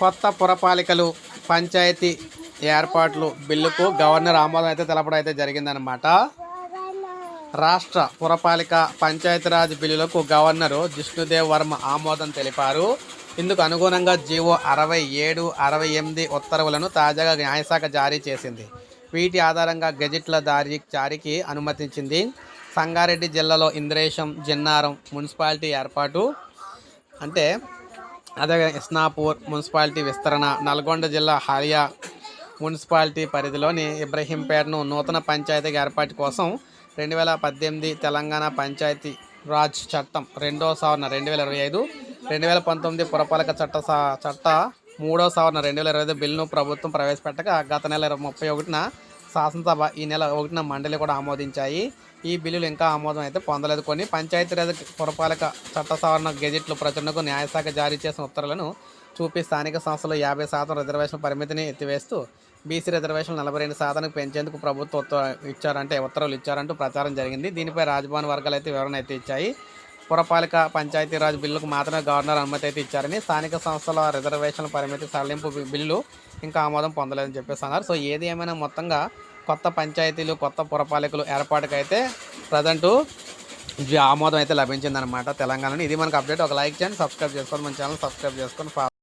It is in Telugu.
కొత్త పురపాలికలు పంచాయతీ ఏర్పాట్లు బిల్లుకు గవర్నర్ ఆమోదం అయితే తెలపడం అయితే జరిగిందనమాట రాష్ట్ర పురపాలిక పంచాయతీరాజ్ బిల్లులకు గవర్నరు జిష్ణుదేవ్ వర్మ ఆమోదం తెలిపారు. ఇందుకు అనుగుణంగా జీవో అరవై ఏడు అరవై ఎనిమిది ఉత్తర్వులను తాజాగా న్యాయశాఖ జారీ చేసింది. వీటి ఆధారంగా గెజిట్ల దారి జారీకి అనుమతించింది సంగారెడ్డి జిల్లాలో ఇంద్రేశం జిన్నారం మున్సిపాలిటీ ఏర్పాటు. అంటే అదే ఇస్నాపూర్ మున్సిపాలిటీ విస్తరణ నల్గొండ జిల్లా హాలియా మున్సిపాలిటీ పరిధిలోని ఇబ్రహీంపేటను నూతన పంచాయతీగా ఏర్పాటు కోసం రెండు వేల పద్దెనిమిది తెలంగాణ పంచాయతీ రాజ్ చట్టం రెండో సవరణ రెండు వేల ఇరవై ఐదు రెండు వేల పంతొమ్మిది పురపాలక చట్ట చట్ట మూడో సవరణ రెండు వేల ఇరవై ఐదు బిల్లును ప్రభుత్వం ప్రవేశపెట్టగా గత నెల ఇరవై ముప్పై ఒకటిన శాసనసభ ఈ నెల ఒకటిన మండలి కూడా ఆమోదించాయి. ఈ బిల్లులు ఇంకా ఆమోదం అయితే పొందలేదు. కొన్ని పంచాయతీరాజ్ పురపాలక చట్ట సవరణ గెజిట్లు ప్రచురణకు న్యాయశాఖ జారీ చేసిన ఉత్తర్వులను చూపి స్థానిక సంస్థలు యాభై శాతం రిజర్వేషన్ పరిమితిని ఎత్తివేస్తూ బీసీ రిజర్వేషన్ నలభై రెండు శాతానికి పెంచేందుకు ప్రభుత్వం ఉత్తర్వు ఇచ్చారంటే ఉత్తర్వులు ఇచ్చారంటూ ప్రచారం జరిగింది. దీనిపై రాజభవన్ వర్గాలు అయితే వివరణ అయితే ఇచ్చాయి. పురపాలక పంచాయతీరాజ్ బిల్లుకు మాత్రమే గవర్నర్ అనుమతి అయితే ఇచ్చారని స్థానిక సంస్థల రిజర్వేషన్ పరిమితి సడలింపు బిల్లు ఇంకా ఆమోదం పొందలేదని చెప్పేసి అన్నారు. సో ఏది ఏమైనా మొత్తంగా కొత్త పంచాయతీలు కొత్త పురపాలికలు ఏర్పాటుకైతే ప్రజెంటు ఆమోదం అయితే లభించిందనమాట తెలంగాణలో. ఇది మనకు అప్డేట్. ఒక లైక్ చేయండి సబ్స్క్రైబ్ చేసుకోండి మన ఛానల్ సబ్స్క్రైబ్ చేసుకొని